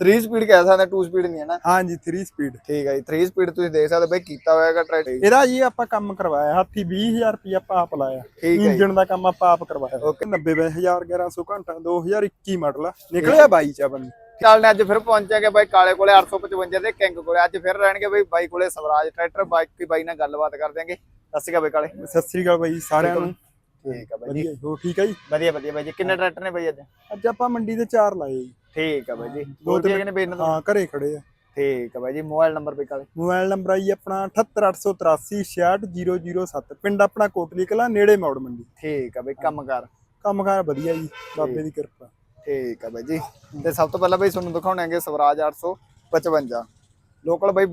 3 speed ਕਹਿ ਸਕਦੇ 2 speed ਨਹੀਂ ਹੈ ਨਾ? ਹਾਂਜੀ 3 ਸਪੀਡ ਠੀਕ ਹੈ ਜੀ 3 ਸਪੀਡ ਤੁਸੀਂ ਦੇਖ ਸਕਦੇ ਬਈ ਕੀਤਾ ਹੋਇਆਗਾ ਟਰੈਕਟਰ ਇਹਦਾ ਜੀ ਆਪਾਂ ਕੰਮ ਕਰਵਾਇਆ ਹੱਥੀ 20000 ਰੁਪਏ ਆਪਾਂ ਆਪ ਲਾਇਆ। ਇੰਜਣ ਦਾ ਕੰਮ ਆਪਾਂ ਆਪ ਕਰਵਾਇਆ। Okay. 90000 1100 ਘੰਟਾ 2021 ਮਾਡਲ ਆ। ਨਿਕਲਿਆ 22 ਚ ਬੰਦੀ ਚੱਲਦੇ ਅੱਜ ਫਿਰ ਪਹੁੰਚਾਂਗੇ ਬਾਈ ਕਾਲੇ ਕੋਲੇ 855 ਦੇ ਕਿੰਗ ਕੋਲੇ। ਅੱਜ ਫਿਰ ਰਹਿਣਗੇ ਬਾਈ ਬਾਈ ਕੋਲੇ ਸਵਰਾਜ ਟਰੈਕਟਰ। ਬਾਕੀ ਬਾਈ ਨਾਲ ਗੱਲਬਾਤ ਕਰ ਦਿਆਂਗੇ। ਸਤਿ ਸ਼੍ਰੀ ਅਕਾਲ ਬਾਈ ਕਾਲੇ। ਸਤਿ ਸ੍ਰੀ ਅਕਾਲ ਬਾਈ ਸਾਰਿਆਂ ਨੂੰ। ਠੀਕ ਆ ਬਾਈ ਜੀ। ਹੋ ਠੀਕ ਹੈ ਜੀ? ਵਧੀਆ ਵਧੀਆ ਬਾਈ ਜੀ। ਕਿੰਨੇ ਟਰੈਕਟਰ ਨੇ ਬਾਈ ਅੱਜ? ਅੱਜ ਆਪਾਂ ਮੰਡੀ ਦੇ ਚਾਰ ਲਾਏ ਜੀ। ਠੀਕ ਆ ਬਾਈ ਜੀ। ਦੋ ਤਿੰਨ- ਤਿੰਨ ਨੇ ਬਈ ਇਹਨਾਂ ਤੋਂ ਹਾਂ ਘਰੇ ਖੜੇ ਆ। ਠੀਕ ਆ ਬਾਈ ਜੀ ਮੋਬਾਈਲ ਨੰਬਰ ਬਾਈ ਕਾਲੇ ਮੋਬਾਈਲ ਨੰਬਰ ਆਈ ਆਪਣਾ 78883 66007 ਪਿੰਡ ਆਪਣਾ ਕੋਟਲੀ ਕਲਾ ਨੇੜੇ ਮੌੜ ਮੰਡੀ। ਠੀਕ ਆ ਬਾਈ ਕੰਮਕਾਰ ਕੰਮਕਾਰ ਵਧੀਆ ਜੀ ਬਾਬੇ ਦੀ ਕਿਰਪਾ। ਠੀਕ ਆ ਬਾਈ ਜੀ। ਤੇ ਸਭ ਤੋਂ ਪਹਿਲਾਂ ਬਾਈ ਤੁਹਾਨੂੰ ਦਿਖਾਉਣਾਂਗੇ ਸਵਰਾਜ 855 ਲੋਕਲ ਬਾਈ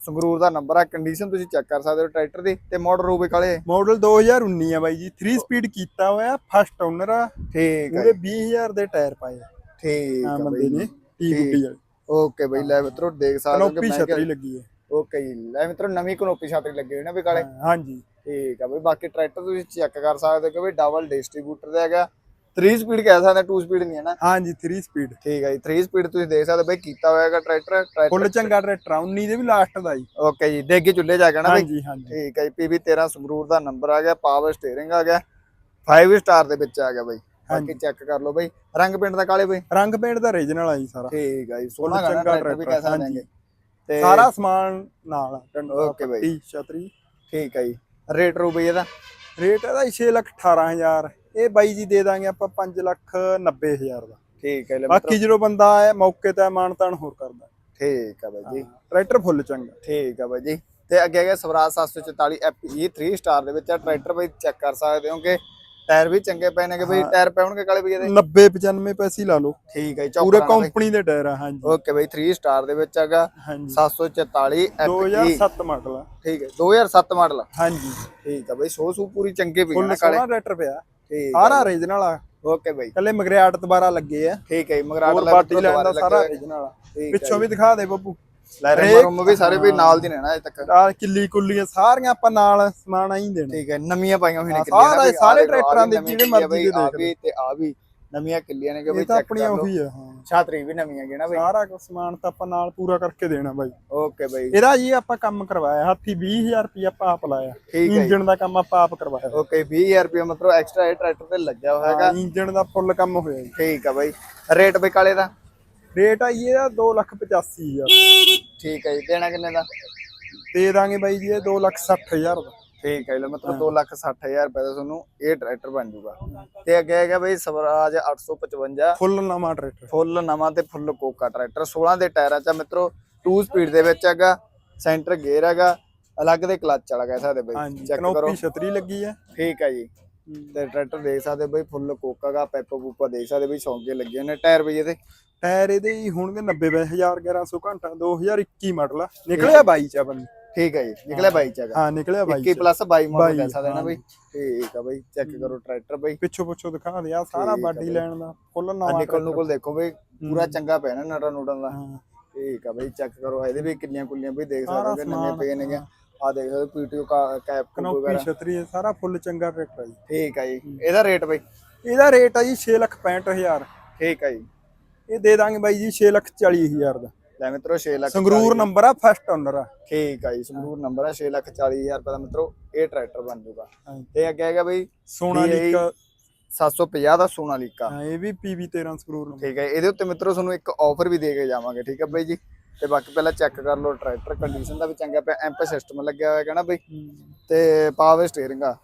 ਸੰਗਰੂਰ ਦਾ ਨੰਬਰ ਆ। ਕੰਡੀਸ਼ਨ ਤੁਸੀਂ ਚੈੱਕ ਕਰ ਸਕਦੇ ਹੋ ਟਰੈਕਟਰ ਦੀ ਤੇ ਮਾਡਲ ਰੂਬੇ ਕਾਲੇ। ਮਾਡਲ 2019 ਆ ਬਾਈ ਜੀ। 3 ਸਪੀਡ ਕੀਤਾ ਹੋਇਆ ਫਸਟ ਓਨਰ ਆ। ਠੀਕ ਆ ਉਹਦੇ 20000 ਦੇ ਟਾਇਰ ਪਾਏ ਆ। ਠੀਕ ਆ ਆ ਬੰਦੇ ਨੇ ਟੀ ਗੁੱਡੀ ਵਾਲੇ। ਓਕੇ ਬਾਈ ਲੈ ਮਿੱਤਰੋ ਦੇਖ ਸਕਦੇ ਹੋ ਕਿ ਕਨੋਪੀ ਛਤਰੀ ਲੱਗੀ ਹੈ। ਓਕੇ ਜੀ ਲੈ ਮਿੱਤਰੋ ਨਵੀਂ ਕਨੋਪੀ ਛਾਤਰੀ ਲੱਗੀ ਹੋਈ ਨਾ ਵੀ ਕਾਲੇ। ਹਾਂਜੀ। ਠੀਕ ਆ ਬਈ ਬਾਕੀ ਟਰੈਕਟਰ ਤੁਸੀਂ ਚੈੱਕ ਕਰ ਸਕਦੇ ਹੋ ਕਿ ਬਈ ਡਬਲ ਡਿਸਟ੍ਰੀਬਿਊਟਰ ਦਾ ਹੈਗਾ। 3 ਸਪੀਡ ਕਹਿ ਸਕਦੇ 2 ਸਪੀਡ ਨਹੀਂ ਹੈ ਨਾ। ਹਾਂਜੀ 3 ਸਪੀਡ ਠੀਕ ਹੈ ਜੀ 3 ਸਪੀਡ ਤੁਸੀਂ ਦੇਖ ਸਕਦੇ ਬਈ ਕੀਤਾ ਹੋਇਆ ਹੈਗਾ ਟਰੈਕਟਰ ਟਰੈਕਟਰ ਫੁੱਲ ਚੰਗਾ ਟਰੈਕਟਰ ਆ 19 ਦੇ ਵੀ ਲਾਸਟ ਦਾ ਜੀ। ਓਕੇ ਜੀ ਦੇਗੀ ਚੁੱਲੇ ਜਾ ਕੇ ਨਾ ਬਈ। ਹਾਂਜੀ ਹਾਂਜੀ। ਠੀਕ ਹੈ ਜੀ ਪੀਬੀ 13 ਸੰਗਰੂਰ ਦਾ ਨੰਬਰ ਆ ਗਿਆ ਪਾਵਰ ਸਟੀਅਰਿੰਗ ਆ ਗਿਆ 5 ਸਟਾਰ ਦੇ ਵਿੱਚ ਆ ਗਿਆ ਬਈ। ਬਾਕੀ ਚੈੱਕ ਕਰ ਲਓ ਬਈ। ਰੰਗ ਪਿੰਡ ਦਾ ਕਾਲੇ ਬਈ? ਰੰਗ ਪੇਂਟ ਦਾ ਰੀਜਨਲ ਆ ਜੀ ਸਾਰਾ। ਠੀਕ ਹੈ ਜੀ ਸੋਹਣਾ ਗਾਣਾ ਚੰਗਾ ਟਰੈਕਟਰ ਵੀ ਕਹਿ ਸਕਦੇ ਹਾਂਗੇ ਤੇ ਸਾਰਾ ਸਮਾਨ ਨਾਲ ਆ, Okay ਬਾਈ। ਪੱਟੀ ਛਤਰੀ। ਠੀਕ ਹੈ ਜੀ। ਰੇਟ ਰੂ ਬਈ ਇਹਦਾ? ਰੇਟ ਇਹਦਾ 6 ਲੱਖ 18000 ਇਹ ਬਾਈ ਜੀ ਦੇ ਦਾਂਗੇ ਆਪਾਂ 5 ਲੱਖ 90000 ਦਾ। ਠੀਕ ਹੈ ਬਾਕੀ ਜਦੋਂ ਬੰਦਾ ਆਏ ਮੌਕੇ ਤੇ ਮਾਨਤਾਨ ਹੋਰ ਕਰਦਾ। ਠੀਕ ਹੈ ਬਾਈ ਜੀ। ਟਰੈਕਟਰ ਫੁੱਲ ਚੰਗਾ। ਠੀਕ ਆ ਬਾਈ ਜੀ। ਤੇ ਅੱਗੇ ਹੈਗਾ ਸਵਰਾਜ 744 FE 3 ਸਟਾਰ ਦੇ ਵਿੱਚ ਆ। ਟਰੈਕਟਰ ਬਈ ਚੈੱਕ ਕਰ ਸਕਦੇ ਹੋ ਕਿ ਟਾਇਰ ਵੀ ਚੰਗੇ ਪਏ ਨੇ ਕਿ ਬਈ ਟਾਇਰ ਪੈਣਗੇ ਕਾਲੇ ਵੀ ਇਹਦੇ 90 95 ਪੈਸੇ ਲਾ ਲਓ। ਠੀਕ ਹੈ ਜੀ ਪੂਰੇ ਕੰਪਨੀ ਦੇ ਟਾਇਰ ਆ ਹਾਂਜੀ। ਓਕੇ ਬਈ 3 ਸਟਾਰ ਦੇ ਵਿੱਚ ਹੈਗਾ। ਹਾਂਜੀ। 744 FE 2007 ਮਾਡਲ ਆ। ਠੀਕ ਹੈ 2007 ਮਾਡਲ ਹਾਂਜੀ। ਠੀਕ ਆ ਬਈ ਸੋ ਸੂ ਪੂਰੀ ਚੰਗੇ ਪਈ ਨੇ ਕਾਲੇ। ਸੋਹਣਾ ਟਰੈਕਟਰ ਪਿਆ। ਠੀਕ ਸਾਰਾ ਰੀਜਨਲ ਆ। ਓਕੇ ਬਈ। ਕੱਲੇ ਮਗਰਿਆਟ ਦੁਬਾਰਾ ਲੱਗੇ ਆ। ਠੀਕ ਹੈ ਮਗਰਾਟ ਹੋਰ ਲੈ ਬਾਡੀ ਲੈਣ ਦਾ ਸਾਰਾ ਰੀਜਨਲ ਆ। ਪਿੱਛੋਂ ਵੀ ਦਿਖਾ ਦੇ ਬੱਬੂ। ਲੈ ਰੰਮ ਵੀ ਸਾਰੇ ਵੀ ਨਾਲ ਦੀ ਨੇ ਨਾ ਅਜੇ ਤੱਕ। ਆ ਕਿੱਲੀ ਕੁੱਲੀਆਂ ਸਾਰੀਆਂ ਆਪਾਂ ਨਾਲ ਸਮਾਨ ਆਈ ਦੇਣਾ। ਠੀਕ ਹੈ ਨਵੀਆਂ ਪਾਈਆਂ ਹੋਈਆਂ ਨੇ ਹਾਂ, ਕਿੱਲੀਆਂ ਸਾਰਾ- ਨਾ ਵੀ ਆਹ ਸਾਰੇ ਦੇਖੋ, ਆਹ ਟਰੈਕਟਰਾਂ ਵੀ ਦੇ ਨਵੀਂ ਜਿਹੜੇ ਕਿੱਲੀ ਆ ਮਰਜ਼ੀ ਦੇ ਬਈ, ਆਹ ਦੇਖ ਵੀ ਤੇ ਆ ਵੀ ਨਵੀਆਂ ਕਿੱਲੀਆਂ ਨੇ ਕਿ ਬਈ ਇਹ ਤਾਂ ਚੈੱਕ ਆਪਣੀਆਂ ਕਰ ਲਓ। ਉਹੀ ਆ ਹਾਂ। ਛਾਤਰੀ ਵੀ ਨਵੀਆਂ ਹੈਗੀ ਨਾ ਬਈ? ਸਾਰਾ ਕੁਝ ਸਮਾਨ ਤਾਂ ਆਪਾਂ ਨਾਲ ਪੂਰਾ ਕਰਕੇ ਦੇਣਾ ਬਾਈ। ਓਕੇ ਬਈ। ਇਹਦਾ ਜੀ ਆਪਾਂ ਕੰਮ ਕਰਵਾਇਆ ਹੱਥੀ 20000 ਰੁਪਏ ਆਪਾਂ ਆਪ ਲਾਇਆ। ਇੰਜਣ ਦਾ ਕੰਮ ਆਪਾਂ ਆਪ ਕਰਵਾਇਆ। ਓਕੇ 20000 ਰੁਪਏ ਮਤਲਬ ਐਕਸਟਰਾ ਇਹ ਟਰੈਕਟਰ ਤੇ ਲੱਗਿਆ ਹੋਇਆ ਹੈਗਾ। ਇੰਜਣ ਦਾ ਫੁੱਲ ਕੰਮ ਹੋਇਆ ਠੀਕ ਆ ਬਾਈ। ਰੇਟ ਬਈ ਕਾਲੇ ਦਾ? ਰੇਟ ਆਈ ਇਹਦਾ 285000 ਠੀਕ ਹੈ ਜੀ ਦੇਣਾ ਕਿੰਨੇ ਦਾ? ਦੇ ਦਾਂਗੇ ਬਾਈ ਜੀ ਇਹ 260000 ਦਾ। ਠੀਕ ਹੈ ਜੀ ਮਤਲਬ 260000 ਰੁਪਏ ਦਾ ਤੁਹਾਨੂੰ ਇਹ ਟਰੈਕਟਰ ਬਣ ਜਾਊਗਾ। ਤੇ ਅੱਗੇ ਹੈਗਾ ਬਈ ਸਵਰਾਜ 855 ਫੁੱਲ ਨਵਾਂ ਟਰੈਕਟਰ। ਫੁੱਲ ਨਵਾਂ ਤੇ ਫੁੱਲ ਕੋਕਾ ਟਰੈਕਟਰ 16 ਦੇ ਟਾਇਰਾਂ 'ਚ ਮਿੱਤਰੋ 2 ਸਪੀਡ ਦੇ ਵਿੱਚ ਹੈਗਾ ਸੈਂਟਰ ਗੇਅਰ ਹੈਗਾ ਅਲੱਗ ਦੇ ਕਲੱਚ ਵਾਲਾ ਕਹਿ ਸਕਦੇ ਬਈ। ਚੈੱਕ ਕਰੋ। ਛਤਰੀ ਲੱਗੀ ਹੈ ਠੀਕ ਹੈ ਜੀ। ਤੇ ਟਰੈਕਟਰ ਦੇਖ ਸਕਦੇ ਬਈ ਫੁੱਲ ਕੋਕਾ ਦਾ ਪੈਪੋ ਪੂਪਾ ਦੇਖ ਸਕਦੇ ਬਈ ਸੌਂਕੇ ਲੱਗੇ ਨੇ ਟਾਇਰ ਬਈ ਇਹਦੇ। ਟਾਇਰ ਇਹਦੇ ਹੀ ਹੋਣਗੇ 90000 1100 ਘੰਟਾ 2021 ਮਾਡਲ ਆ। ਨਿਕਲਿਆ 22 ਚ ਬੰਦੀ। ਠੀਕ ਹੈ ਜੀ ਨਿਕਲਿਆ ਬਾਈ ਚ ਹੈਗਾ ਹਾਂ ਨਿਕਲਿਆ 22 21 ਪਲੱਸ 22 ਮਾਡਲ ਕਹਿ ਬਾਈ, ਸਕਦੇ ਨਾ ਹਾਂ। ਬਈ। ਠੀਕ ਆ ਬਈ ਚੈੱਕ ਕਰੋ ਟਰੈਕਟਰ ਬਈ। ਪਿੱਛੋਂ ਪਿੱਛੋਂ ਦਿਖਾ ਦੇ ਆ ਸਾਰਾ ਬਾਡੀ। ਲੈਣ ਦਾ ਫੁੱਲ ਨਵਾਂ ਨਿਕਲ ਨੂੰ ਕੋਲ ਦੇਖੋ ਬਈ ਪੂਰਾ ਚੰਗਾ ਨਾ ਨਟਾ ਨੂਟਨ ਦਾ। ਹਾਂ। ਠੀਕ ਆ ਬਈ ਚੈੱਕ ਕਰੋ ਇਹਦੇ ਵੀ ਕਿੰਨੀਆਂ ਕੁੱਲੀਆਂ ਬਈ ਦੇਖ ਸਕਦੇ ਹੋ ਨਵੇਂ। ਪਏ ਨੇਗੇ ਆ ਦੇਖ ਸਕਦੇ ਪੀਟੀਓ ਕੈਪ ਕਨੋਪੀ ਵਗੈਰਾ। ਛਤਰੀ ਸਾਰਾ ਫੁੱਲ ਚੰਗਾ ਟਰੈਕਟਰ ਆ ਜੀ। ਠੀਕ ਆ ਜੀ ਇਹਦਾ ਰੇਟ ਬਈ? ਇਹਦਾ ਰੇਟ ਆ ਜੀ 665000 ਠੀਕ ਆ ਜੀ। ਇਹ ਦੇ ਦਾਂਗੇ ਬਾਈ ਜੀ 640000 ਦਾ। ਲੈ ਮਿੱਤਰੋ 6 ਲੱਖ ਸੰਗਰੂਰ ਨੰਬਰ ਆ ਫਸਟ ਓਨਰ ਆ। ਠੀਕ ਆ ਜੀ ਸੰਗਰੂਰ ਨੰਬਰ ਆ 6 ਲੱਖ 40000 ਰੁਪਏ ਦਾ ਮਿੱਤਰੋ ਇਹ ਟਰੈਕਟਰ ਬਣ ਹਾਂਜੀ। ਤੇ ਅੱਗੇ ਹੈਗਾ ਬਈ ਸੋਨਾਲੀਕਾ 750 ਦਾ ਸੋਨਾਲੀਕਾ ਹਾਂ ਇਹ ਵੀ ਪੀਵੀ 13 ਸੰਗਰੂਰ ਨੰਬਰ ਠੀਕ ਹੈ ਇਹਦੇ ਉੱਤੇ ਮਿੱਤਰੋ ਤੁਹਾਨੂੰ ਇੱਕ ਆਫਰ ਵੀ ਦੇ ਕੇ ਜਾਵਾਂਗੇ। ਠੀਕ ਹੈ ਬਾਈ ਜੀ? ਤੇ ਬਾਕੀ ਪਹਿਲਾਂ ਚੈੱਕ ਕਰ ਲਓ ਟਰੈਕਟਰ ਕੰਡੀਸ਼ਨ ਦਾ ਵੀ ਚੰਗਾ ਪਿਆ ਐਂਪ ਸਿਸਟਮ ਲੱਗਿਆ ਹੋਇਆ ਨਾ ਬਈ। ਤੇ ਪਾਵਰ ਸਟੀਅਰਿੰਗ ਆ।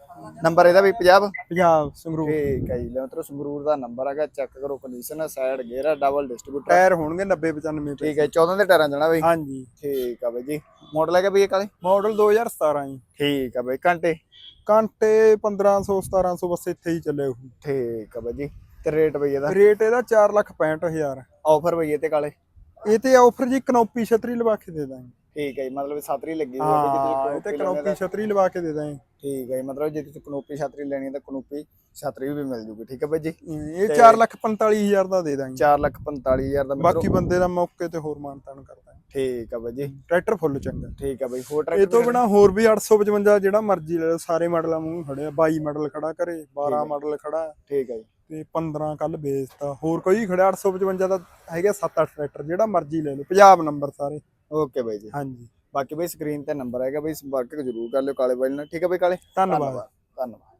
ਨੰਬਰ ਇਹਦਾ ਵੀ 50 ਪੰਜਾਬ ਸੰਗਰੂਰ। ਠੀਕ ਹੈ ਜੀ ਲੈ ਮਿੱਤਰੋ ਸੰਗਰੂਰ ਦਾ ਨੰਬਰ ਹੈਗਾ ਚੈੱਕ ਕਰੋ ਕੰਡੀਸ਼ਨ ਸਾਈਡ ਗੇਅਰ ਆ ਡਬਲ ਡਿਸਟ੍ਰੀਬਿਊਟਰ ਟਾਇਰ ਹੋਣਗੇ 90 95 ਠੀਕ ਹੈ 14 ਦੇ ਟਾਇਰਾਂ ਜਾਣਾ ਬਈ। ਹਾਂਜੀ। ਠੀਕ ਆ ਬਈ ਜੀ। ਮਾਡਲ ਹੈਗਾ ਬਈ ਇਹ ਕਾਲੇ ਮਾਡਲ 2017 ਜੀ। ਠੀਕ ਆ ਬਈ ਘੰਟੇ? ਘੰਟੇ 1500 1700 ਬਸ ਇੱਥੇ ਹੀ ਚੱਲੇ ਉਹ। ਠੀਕ ਆ ਬਈ ਜੀ। ਤੇ ਰੇਟ ਬਈ ਇਹਦਾ? ਰੇਟ ਇਹਦਾ 465000 ਆਫਰ ਬਈ ਇਹ ਤੇ ਕਾਲੇ ਇਹ ਤੇ ਆਫਰ ਜੀ ਕਨੋਪੀ ਛਤਰੀ ਲਵਾ ਕੇ ਦੇ ਦਾਂਗੇ। ਠੀਕ ਹੈ ਜੀ ਮਤਲਬ ਸਾਤਰੀ ਲੱਗੀ ਹੋਈ ਹੈ ਬਈ ਹਾਂ ਜਿੱਥੇ ਇਹ ਤੇ ਕਨੋਪੀ ਛਤਰੀ ਲਵਾ ਕੇ ਦੇ ਦਾਂਗੇ। ਠੀਕ ਹੈ ਜੀ ਮਤਲਬ ਜੇ ਤੁਸੀਂ ਕਨੋਪੀ ਛਤਰੀ ਲੈਣੀ ਹੈ ਤਾਂ ਕਨੋਪੀ ਛਤਰੀ ਵੀ ਮਿਲ ਜੂਗੀ ਠੀਕ ਹੈ ਬਾਈ ਜੀ? ਇਹ 445000 ਦਾ ਦੇ ਦਾਂਗੇ। 445000 ਦਾ ਬਾਕੀ ਬੰਦੇ ਦਾ ਮੌਕੇ ਤੇ ਹੋਰ ਮਾਨਤਾਨ ਕਰ ਦਾਂਗੇ। ਠੀਕ ਹੈ ਬਾਈ ਜੀ। ਟਰੈਕਟਰ ਫੁੱਲ ਚੰਗਾ। ਠੀਕ ਹੈ ਬਾਈ ਹੋਰ ਇਹ ਤੋਂ ਟਰੈਕਟਰ ਬਿਨਾ ਹੋਰ ਵੀ 855 ਜਿਹੜਾ ਮਰਜ਼ੀ ਲੈ ਲਓ ਸਾਰੇ ਮਾਡਲਾਂ ਮੂੰਹ ਖੜੇ ਆ 22 ਮਾਡਲ ਖੜਾ ਕਰੇ 12 ਮਾਡਲ ਖੜਾ। ਠੀਕ ਹੈ ਜੀ। ਤੇ 15 ਕੱਲ ਵੇਚਤਾ। ਹੋਰ ਕੋਈ ਖੜਿਆ 855 ਦਾ ਹੈਗਾ 7-8 ਟਰੈਕਟਰ ਜਿਹੜਾ ਮਰਜ਼ੀ ਲੈ ਲਓ ਪੰਜਾਬ ਨੰਬਰ ਸਾਰੇ। ਓਕੇ ਬਾਈ ਜੀ। ਹਾਂਜੀ। ਬਾਕੀ ਬਈ ਸਕਰੀਨ ਤੇ ਨੰਬਰ ਹੈਗਾ ਬਈ ਸੰਪਰਕ ਜ਼ਰੂਰ ਕਰ ਲਿਓ ਕਾਲੇ ਬਾਈ ਨਾਲ। ਠੀਕ ਹੈ ਬਈ ਕਾਲੇ? ਧੰਨਵਾਦ। ਧੰਨਵਾਦ।